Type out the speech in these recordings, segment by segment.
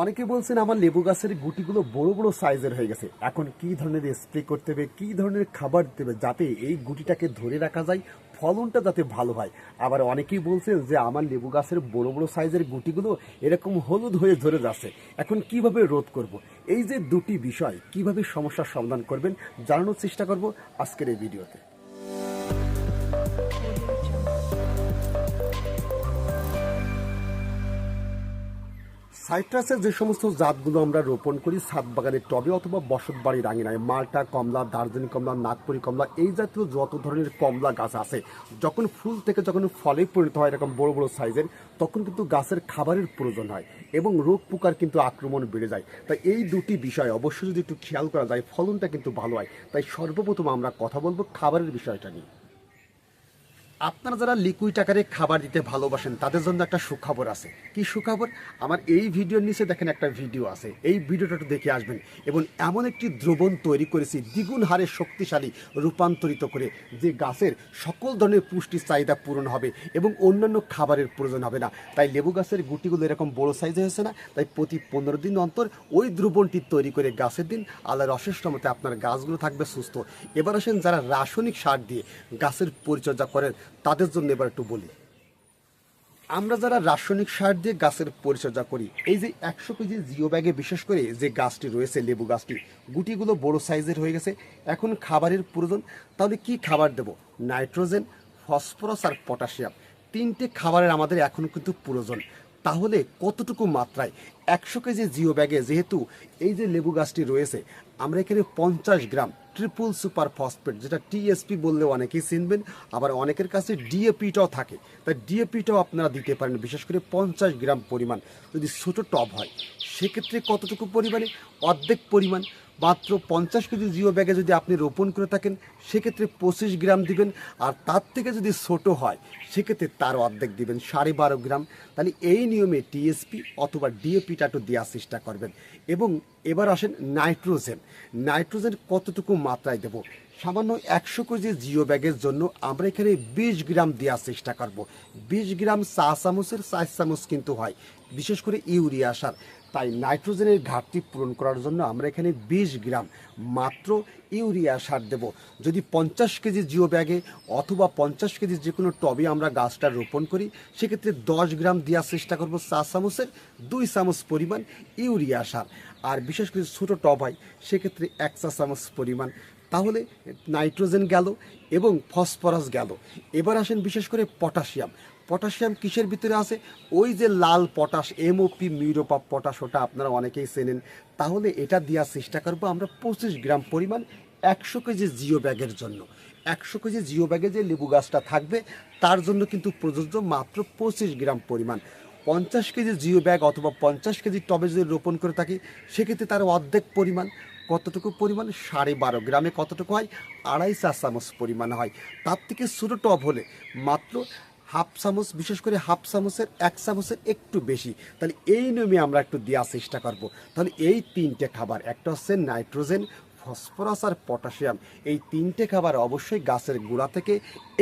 অনেকে বলছেন আমার লেবু গাছের গুটিগুলো বড় বড় সাইজের হয়ে গেছে। এখন কি ধরনের স্প্রে করতে হবে, কি ধরনের খাবার দিতে হবে যাতে এই গুটিটাকে ধরে রাখা যায়, ফলনটা যাতে ভালো হয়? আবার অনেকেই বলছেন যে আমার লেবু গাছের বড় বড় সাইজের গুটিগুলো এরকম হলুদ হয়ে ধরে যাচ্ছে। এখন কীভাবে রোধ করব? এই যে দুটি বিষয়, কীভাবে সমস্যার সমাধান করবেন জানানোর চেষ্টা করব আজকের এই ভিডিওতে। সাইট্রাসের যে সমস্ত জাতগুলো আমরা রোপণ করি ছাদ বাগানের টবে অথবা বসত বাড়ির আঙিনায়, মালটা, কমলা, দার্জিলিং কমলা, নাগপুরি কমলা, এই জাতীয় যত ধরনের কমলা গাছ আছে, যখন ফুল থেকে যখন ফলে পরিণত হয় এরকম বড় বড় সাইজের, তখন কিন্তু গাছের খাবারের প্রয়োজন হয় এবং রোগ পোকার কিন্তু আক্রমণ বেড়ে যায়। তাই এই দুটি বিষয় অবশ্যই যদি একটু খেয়াল করা যায়, ফলনটা কিন্তু ভালো হয়। তাই সর্বপ্রথম আমরা কথা বলব খাবারের বিষয়টা নিয়ে। আপনারা যারা লিকুইড আকারে খাবার দিতে ভালোবাসেন, তাদের জন্য একটা সুখবর আছে। কি সুখবর? আমার এই ভিডিওর নিচে দেখেন একটা ভিডিও আছে। এই ভিডিওটা একটু দেখে আসবেন। এবং এমন একটি দ্রবণ তৈরি করেছি, দ্বিগুণ হারে শক্তিশালী, রূপান্তরিত করে, যে গাছের সকল ধরনের পুষ্টির চাহিদা পূরণ হবে এবং অন্যান্য খাবারের প্রয়োজন হবে না। তাই লেবু গাছের গুটিগুলো এরকম বড় সাইজে হয়েছে না? তাই প্রতি পনেরো দিন অন্তর ওই দ্রবণটি তৈরি করে গাছের দিন আল্লাহর অশেষ মতে আপনার গাছগুলো থাকবে সুস্থ। এবার আসেন যারা রাসায়নিক সার দিয়ে গাছের পরিচর্যা করেন তাদের জন্য এবার একটু বলি। আমরা যারা রাসায়নিক সার দিয়ে গাছের পরিচর্যা করি, এই যে একশো কেজি জিও ব্যাগে বিশেষ করে যে গাছটি রয়েছে, লেবু গাছটি, গুটিগুলো বড় সাইজের হয়ে গেছে। এখন খাবারের প্রয়োজন, তাহলে কি খাবার দেব? নাইট্রোজেন, ফসফরাস আর পটাশিয়াম। তিনটে খাবারের আমাদের এখন কিন্তু প্রয়োজন। তাহলে কতটুকু মাত্রায় একশো কেজি জিও ব্যাগে যেহেতু এই যে লেবু গাছটি রয়েছে, আমরা এখানে পঞ্চাশ গ্রাম ট্রিপল সুপার ফসফেট যেটা টিএসপি বললে অনেকেই চিনবেন, আবার অনেকের কাছে ডিএপিটাও থাকে। তাই ডিএপিটাও আপনারা দিতে পারেন, বিশেষ করে পঞ্চাশ গ্রাম পরিমাণ। যদি ছোটো টব হয়, সেক্ষেত্রে কতটুকু পরিমাণে? অর্ধেক পরিমাণ। মাত্র পঞ্চাশ কেজি জিও ব্যাগে যদি আপনি রোপণ করে থাকেন, সেক্ষেত্রে পঁচিশ গ্রাম দিবেন। আর তার থেকে যদি ছোট হয়, সেক্ষেত্রে তার অর্ধেক দিবেন, সাড়ে বারো গ্রাম। তাহলে এই নিয়মে টিএসপি অথবা ডিএপিটা একটু দেওয়ার চেষ্টা করবেন। এবং এবার আসেন নাইট্রোজেন। নাইট্রোজেন কতটুকু মাত্রায় দেব? সামান্য একশো কেজি জিও ব্যাগের জন্য আমরা এখানে বিশ গ্রাম দেওয়ার চেষ্টা করব। বিশ গ্রাম চা চামচের চার চামচ কিন্তু হয়। বিশেষ করে ইউরিয়া সার। তাই নাইট্রোজেনের ঘাটতি পূরণ করার জন্য আমরা এখানে বিশ গ্রাম মাত্র ইউরিয়া সার দেব। যদি পঞ্চাশ কেজি জিও ব্যাগে অথবা পঞ্চাশ কেজি যে কোনো টবে আমরা গাছটা রোপণ করি, সেক্ষেত্রে দশ গ্রাম দেওয়ার চেষ্টা করব চা চামচের দুই চামচ পরিমাণ ইউরিয়া সার। আর বিশেষ করে ছোটো টব হয়, সেক্ষেত্রে এক চা চামচ পরিমাণ। তাহলে নাইট্রোজেন গেল এবং ফসফরাস গেল। এবার আসেন বিশেষ করে পটাশিয়াম। পটাশিয়াম কিসের ভিতরে আছে? ওই যে লাল পটাশ এমওপি মিউরোপা পটাশ, ওটা আপনারা অনেকেই চেনেন। তাহলে এটা দেওয়ার চেষ্টা করব আমরা পঁচিশ গ্রাম পরিমাণ একশো কেজি জিও ব্যাগের জন্য। একশো কেজি জিও ব্যাগে যে লেবু গাছটা থাকবে, তার জন্য কিন্তু প্রযোজ্য মাত্র পঁচিশ গ্রাম পরিমাণ। পঞ্চাশ কেজি জিও ব্যাগ অথবা পঞ্চাশ কেজি টবে যদি রোপণ করে থাকি, সেক্ষেত্রে তার অর্ধেক পরিমাণ। কতটুকু পরিমাণ? সাড়ে বারো গ্রামে কতটুকু হয়? আড়াই চা চামচ পরিমাণ হয়। তার থেকে ছোটো টব হলে মাত্র হাফ চামচ, বিশেষ করে হাফ চামচের এক চামচের একটু বেশি। তাহলে এই নিয়মে আমরা একটু দেওয়ার চেষ্টা করব। তাহলে এই তিনটে খাবার, একটা হচ্ছে নাইট্রোজেন, ফসফরাস আর পটাশিয়াম। এই তিনটে খাবার অবশ্যই গাছের গোড়া থেকে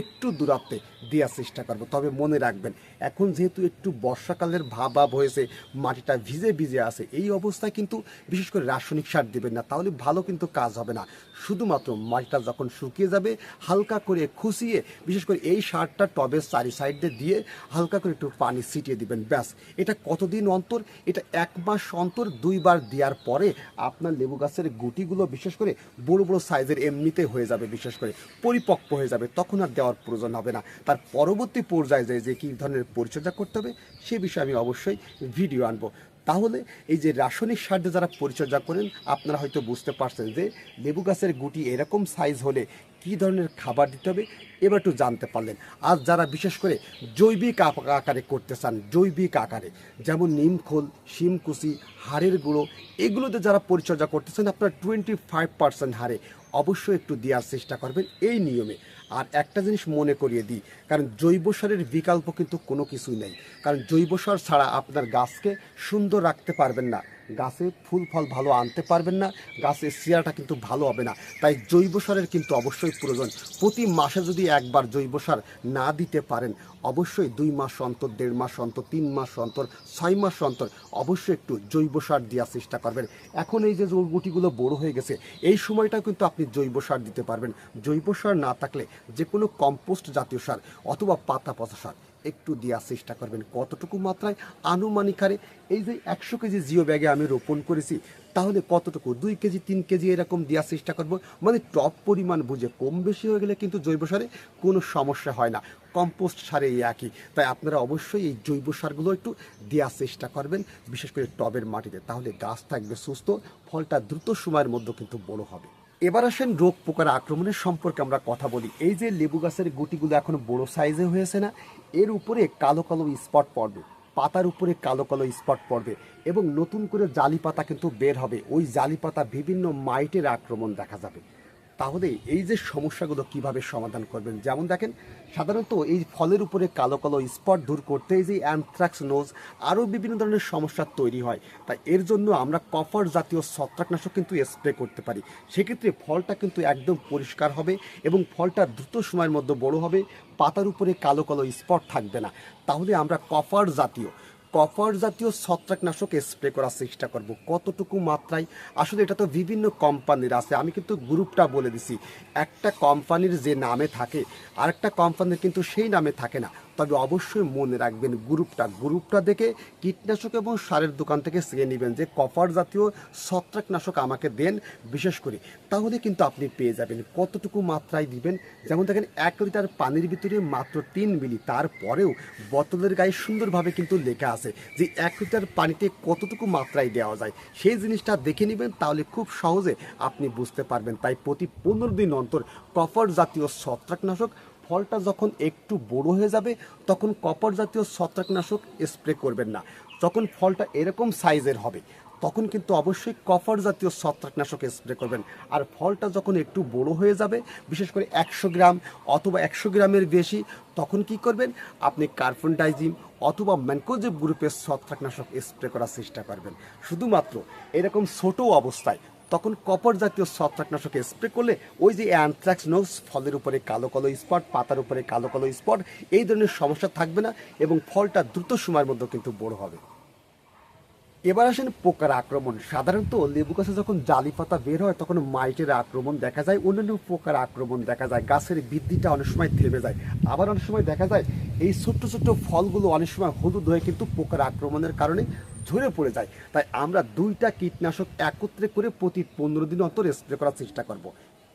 একটু দূরত্বে দেওয়ার চেষ্টা করব। তবে মনে রাখবেন, এখন যেহেতু একটু বর্ষাকালের ভাব ভাব হয়েছে, মাটিটা ভিজে ভিজে আছে, এই অবস্থায় কিন্তু বিশেষ করে রাসায়নিক সার দেবেন না। তাহলে ভালো কিন্তু কাজ হবে না। শুধুমাত্র মাটিটা যখন শুকিয়ে যাবে, হালকা করে খুশিয়ে, বিশেষ করে এই সারটা টবের চারি সাইডে দিয়ে হালকা করে একটু পানি ছিটিয়ে দিবেন। ব্যাস, এটা কতদিন অন্তর? এটা এক মাস অন্তর, দুইবার দেওয়ার পরে আপনার লেবু গাছের গুটিগুলো বিশেষ করে বড় বড় সাইজের এমনিতে হয়ে যাবে, বিশেষ করে পরিপক্ক হয়ে যাবে, তখন আর দেওয়ার প্রয়োজন হবে না। তার পরবর্তী পর্যায়ে যে যে কী ধরনের পরিচর্যা করতে হবে, সে বিষয়ে আমি অবশ্যই ভিডিও আনব। তাহলে এই যে রাসায়নিক সার যারা পরিচর্যা করেন, আপনারা হয়তো বুঝতে পারছেন যে লেবু গাছের গুটি এরকম সাইজ হলে কী ধরনের খাবার দিতে হবে, এবার একটু জানতে পারলেন। আর যারা বিশেষ করে জৈবিক আকারে করতে চান, জৈবিক আকারে, যেমন নিমখোল শিমকুচি হাড়ের গুঁড়ো, এগুলোতে যারা পরিচর্যা করতেছেন, আপনার টোয়েন্টি ফাইভ পার্সেন্ট হারে অবশ্যই একটু দেওয়ার চেষ্টা করবেন এই নিয়মে। আর একটা জিনিস মনে করিয়ে দিই, কারণ জৈব সারের বিকল্প কিন্তু কোনো কিছুই নেই। কারণ জৈব সার ছাড়া আপনার গাছকে সুন্দর রাখতে পারবেন না। গাছে ফুল ফল ভালো আনতে পারবেন না, গাছের চেয়ারাটা কিন্তু ভালো হবে না। তাই জৈব সারের কিন্তু অবশ্যই প্রয়োজন। প্রতি মাসে যদি একবার জৈব সার না দিতে পারেন, অবশ্যই দুই মাস অন্তর, দেড় মাস অন্তর, তিন মাস অন্তর, ছয় মাস অন্তর অবশ্যই একটু জৈব সার দেওয়ার চেষ্টা করবেন। এখন এই যে গুটিগুলো বড় হয়ে গেছে, এই সময়টা কিন্তু আপনি জৈব সার দিতে পারবেন। জৈব সার না থাকলে যে কোনো কম্পোস্ট জাতীয় সার অথবা পাতা পচা সার একটু দেওয়ার চেষ্টা করবেন। কতটুকু মাত্রায়? আনুমানিক হারে এই যে একশো কেজি জিও ব্যাগে আমি রোপণ করেছি, তাহলে কতটুকু? দুই কেজি, তিন কেজি এরকম দেওয়ার চেষ্টা করব। মানে টপ পরিমাণ বুঝে, কম বেশি হয়ে গেলে কিন্তু জৈব সারে কোনো সমস্যা হয় না। কম্পোস্ট সারে একই। তাই আপনারা অবশ্যই এই জৈব সারগুলো একটু দেওয়ার চেষ্টা করবেন, বিশেষ করে টবের মাটিতে। তাহলে গাছ থাকবে সুস্থ, ফলটা দ্রুত সময়ের মধ্যে কিন্তু বড় হবে। এবার আসেন রোগ পোকার আক্রমণের সম্পর্কে আমরা কথা বলি। এই যে লেবু গাছের গুটিগুলো এখন বড় সাইজে হয়েছে না, এর উপরে কালো কালো স্পট পড়বে, পাতার উপরে কালো কালো স্পট পড়বে এবং নতুন করে জালি পাতা কিন্তু বের হবে। ওই জালি পাতা বিভিন্ন মাইটের আক্রমণ দেখা যাবে। তাহলে এই যে সমস্যাগুলো কীভাবে সমাধান করবেন? যেমন দেখেন, সাধারণত এই ফলের উপরে কালো কালো স্পট দূর করতে এই যে অ্যানথ্রাক্স নোজ আরও বিভিন্ন ধরনের সমস্যা তৈরি হয়। তাই এর জন্য আমরা কফার জাতীয় ছত্রাকনাশক কিন্তু স্প্রে করতে পারি। সেক্ষেত্রে ফলটা কিন্তু একদম পরিষ্কার হবে এবং ফলটা দ্রুত সময়ের মধ্যে বড় হবে, পাতার উপরে কালো কালো স্পট থাকবে না। তাহলে আমরা কফার জাতীয় কপার জাতীয় ছত্রাকনাশক স্প্রে করার চেষ্টা করব। কতটুকু মাত্রায়? আসলে এটা তো বিভিন্ন কোম্পানির আছে। আমি কিন্তু গ্রুপটা বলে দিছি। একটা কোম্পানির যে নামে থাকে, আরেকটা কোম্পানির কিন্তু সেই নামে থাকে না। তবে অবশ্যই মনে রাখবেন গ্রুপটা। গ্রুপটা দেখে কীটনাশক এবং সারের দোকান থেকে চেয়ে নেবেন যে কপার জাতীয় ছত্রাকনাশক আমাকে দেন, বিশেষ করে। তাহলে কিন্তু আপনি পেয়ে যাবেন। কতটুকু মাত্রায় দিবেন? যেমন দেখেন, এক লিটার পানির ভিতরে মাত্র তিন মিলি। তারপরেও বোতলের গায়ে সুন্দরভাবে কিন্তু লেখা আছে যে এক লিটার পানিতে কতটুকু মাত্রায় দেওয়া যায়। সেই জিনিসটা দেখে নেবেন, তাহলে খুব সহজে আপনি বুঝতে পারবেন। তাই প্রতি পনেরো দিন অন্তর কপার জাতীয় ছত্রাকনাশক ফলটা যখন একটু বড় হয়ে যাবে, তখন কপার জাতীয় ছত্রাকনাশক স্প্রে করবেন না। যখন ফলটা এরকম সাইজের হবে, তখন কিন্তু অবশ্যই কফার জাতীয় ছত্রাকনাশক স্প্রে করবেন। আর ফলটা যখন একটু বড় হয়ে যাবে, বিশেষ করে একশো গ্রাম অথবা একশো গ্রামের বেশি, তখন কি করবেন? আপনি কার্বন ডাইজিম অথবা ম্যানকোজেব গ্রুপের ছত্রাকনাশক স্প্রে করার চেষ্টা করবেন। শুধুমাত্র এরকম ছোট অবস্থায় তখন কপার জাতীয় ছত্রাকনাশক স্প্রে করলে ওই যে অ্যানথ্রাক্স নোস ফলের উপরে কালো কালো স্পট পাতার উপরে কালো কালো স্পট এই ধরনের সমস্যা থাকবে না এবং ফলটা দ্রুত সময়ের মধ্যে কিন্তু বড় হবে। এবার আসেন পোকার আক্রমণ। সাধারণত লেবু গাছে যখন জালি পাতা বের হয়, তখন মাইটের আক্রমণ দেখা যায়। অন্যান্য পোকার আক্রমণ দেখা যায়। গাছের বৃদ্ধিটা অনেক সময় থেমে যায়। আবার অনেক সময় দেখা যায়, এই ছোট্ট ছোট্ট ফলগুলো অনেক সময় হলুদ হয়ে কিন্তু পোকার আক্রমণের কারণে ঝরে পড়ে যায়। তাই আমরা দুইটা কীটনাশক একত্রে করে প্রতি পনেরো দিন অন্তর স্প্রে করার চেষ্টা করব।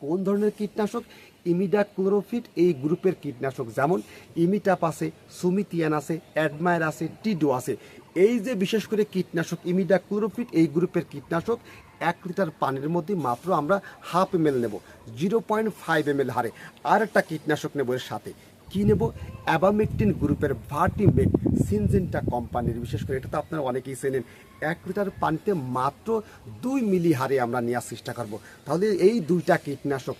কোন ধরনের কীটনাশক? ইমিডা ক্লোরোফিট এই গ্রুপের কীটনাশক। যেমন ইমিটাপ আছে সুমিতিয়ান আছে, অ্যাডমায়ার আছে, টিডো আছে। এই যে বিশেষ করে কীটনাশক ইমিডা ক্লোরোফিট এই গ্রুপের কীটনাশক, এক লিটার পানির মধ্যে মাত্র আমরা হাফ এম নেব, জিরো পয়েন্ট ফাইভ এম হারে। আর একটা কীটনাশক নেব এর সাথে। কি নেব? অ্যাবামেকটিন গ্রুপের ভার্টিমেট সিনজেন্টা কোম্পানির, বিশেষ করে এটা তো আপনারা অনেকেই চেনেন। এক লিটার পানিতে মাত্র দুই মিলি হারে আমরা নেওয়ার চেষ্টা করব। তাহলে এই দুইটা কীটনাশক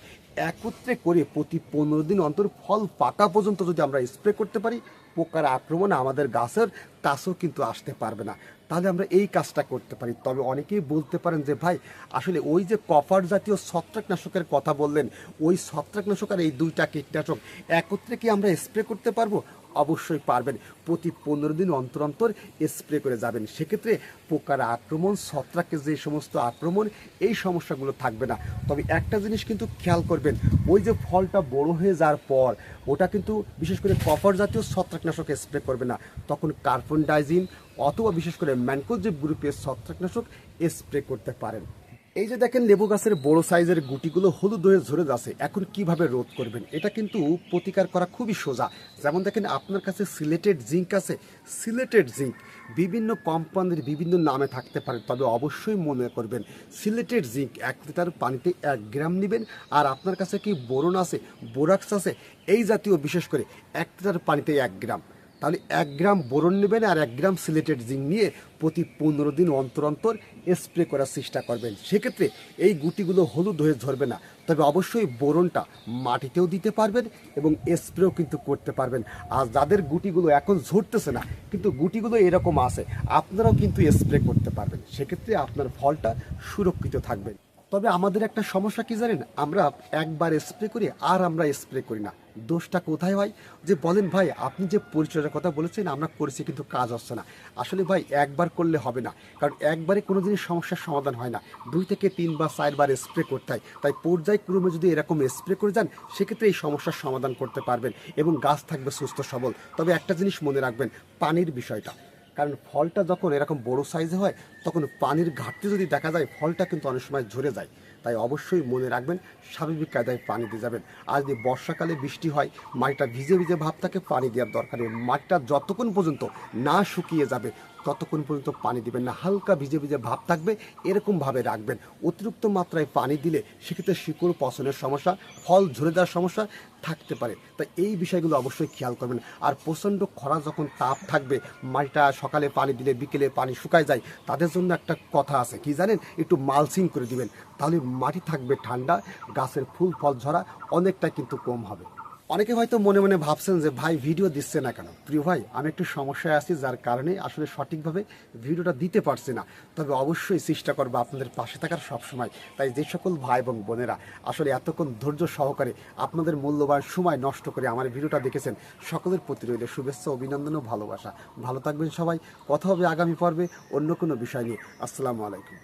একত্রে করে প্রতি পনেরো দিন অন্তর ফল পাকা পর্যন্ত যদি আমরা স্প্রে করতে পারি পোকার আক্রমণ আমাদের গাছের কাছেও কিন্তু আসতে পারবে না। তাহলে আমরা এই কাজটা করতে পারি। তবে অনেকেই বলতে পারেন যে, ভাই, আসলে ওই যে কফার জাতীয় ছত্রাকনাশকের কথা বললেন, ওই ছত্রাকনাশক আর এই দুইটা কীটনাশক একত্রে কি আমরা স্প্রে করতে পারব? অবশ্যই পারবেন। প্রতি পনেরো দিন অন্তর অন্তর স্প্রে করে যাবেন। সেক্ষেত্রে পোকার আক্রমণ, ছত্রাকের যে সমস্ত আক্রমণ, এই সমস্যাগুলো থাকবে না। তবে একটা জিনিস কিন্তু খেয়াল করবেন, ওই যে ফলটা বড় হয়ে যাওয়ার পর, ওটা কিন্তু বিশেষ করে কপার জাতীয় ছত্রাকনাশক স্প্রে করবে না। তখন কার্বন ডাইজিন অথবা বিশেষ করে ম্যানকোজেব গ্রুপের ছত্রাকনাশক স্প্রে করতে পারেন। এই যে দেখেন লেবু গাছের বড় সাইজের গুটিগুলো হলুদ হয়ে ঝরে যাচ্ছে, এখন কীভাবে রোধ করবেন? এটা কিন্তু প্রতিকার করা খুবই সোজা। যেমন দেখেন আপনার কাছে সিলেটেড জিঙ্ক আছে, সিলেটেড জিঙ্ক। বিভিন্ন কোম্পানির বিভিন্ন নামে থাকতে পারে, তবে অবশ্যই মনে করবেন, সিলেটেড জিঙ্ক এক লিটার পানিতে এক গ্রাম নেবেন, আর আপনার কাছে কি বোরন আছে, বোরাক্স আছে, এই জাতীয় বিশেষ করে এক লিটার পানিতে এক গ্রাম। তাহলে এক গ্রাম বোরন নেবেন আর এক গ্রাম সিলেটেড জিঙ্ক নিয়ে প্রতি পনেরো দিন অন্তর অন্তর স্প্রে করার চেষ্টা করবেন। সেক্ষেত্রে এই গুটিগুলো হলুদ হয়ে ঝরবে না। তবে অবশ্যই বোরনটা মাটিতেও দিতে পারবেন এবং স্প্রেও কিন্তু করতে পারবেন। আর যাদের গুটিগুলো এখন ঝরতেছে না, কিন্তু গুটিগুলো এরকম আছে, আপনারাও কিন্তু স্প্রে করতে পারবেন। সেক্ষেত্রে আপনার ফলটা সুরক্ষিত থাকবে। তবে আমাদের একটা সমস্যা কি জানেন? আমরা একবার স্প্রে করি আর আমরা স্প্রে করি না। দোষটা কোথায় হয়? যে বলেন ভাই, আপনি যে পরিচর্যার কথা বলেছেন, আমরা করেছি কিন্তু কাজ হচ্ছে না। আসলে ভাই, একবার করলে হবে না। কারণ একবারে কোনো জিনিস সমস্যার সমাধান হয় না। দুই থেকে তিন বা চারবার স্প্রে করতে হয়। তাই পর্যায়ক্রমে যদি এরকম স্প্রে করে যান, সেক্ষেত্রে এই সমস্যার সমাধান করতে পারবেন এবং গাছ থাকবে সুস্থ সবল। তবে একটা জিনিস মনে রাখবেন, পানির বিষয়টা। কারণ ফলটা যখন এরকম বড় সাইজে হয়, তখন পানির ঘাটতি যদি দেখা যায়, ফলটা কিন্তু অনেক সময় ঝরে যায়। তাই অবশ্যই মনে রাখবেন, স্বাভাবিক কায়দায় পানি দিয়ে যাবেন। আর যদি বর্ষাকালে বৃষ্টি হয়, মাটিটা ভিজে ভিজে ভাব থাকে, পানি দেওয়ার দরকার নেই। মাটিটা যতক্ষণ পর্যন্ত না শুকিয়ে যাবে, ততক্ষণ পর্যন্ত পানি দিবেন না। হালকা ভিজে ভিজে ভাব থাকবে এরকমভাবে রাখবেন। অতিরিক্ত মাত্রায় পানি দিলে সেক্ষেত্রে শিকড় পচনের সমস্যা, ফল ঝরে যাওয়ার সমস্যা থাকতে পারে। তাই এই বিষয়গুলো অবশ্যই খেয়াল করবেন। আর প্রচণ্ড খরা যখন তাপ থাকবে, মাটিটা সকালে পানি দিলে, বিকেলে পানি শুকায় যায়, তাদের জন্য একটা কথা আছে। কি জানেন? একটু মালসিং করে দিবেন। তাহলে মাটি থাকবে ঠান্ডা, গাছের ফুল ফল ঝরা অনেকটা কিন্তু কম হবে। অনেকে হয়তো মনে মনে ভাবছেন যে, ভাই, ভিডিও দিচ্ছে না কেন? প্রিয় ভাই, আমি একটু সমস্যায় আছি, যার কারণে আসলে সঠিকভাবে ভিডিওটা দিতে পারছি না। তবে অবশ্যই চেষ্টা করব আপনাদের পাশে থাকার সবসময়। তাই যে সকল ভাই এবং বোনেরা আসলে এতক্ষণ ধৈর্য সহকারে আপনাদের মূল্যবান সময় নষ্ট করে আমার ভিডিওটা দেখেছেন, সকলের প্রতি রইল শুভেচ্ছা, অভিনন্দন ও ভালোবাসা। ভালো থাকবেন সবাই। কথা হবে আগামী পর্বে অন্য কোনো বিষয় নিয়ে। আসসালামু আলাইকুম।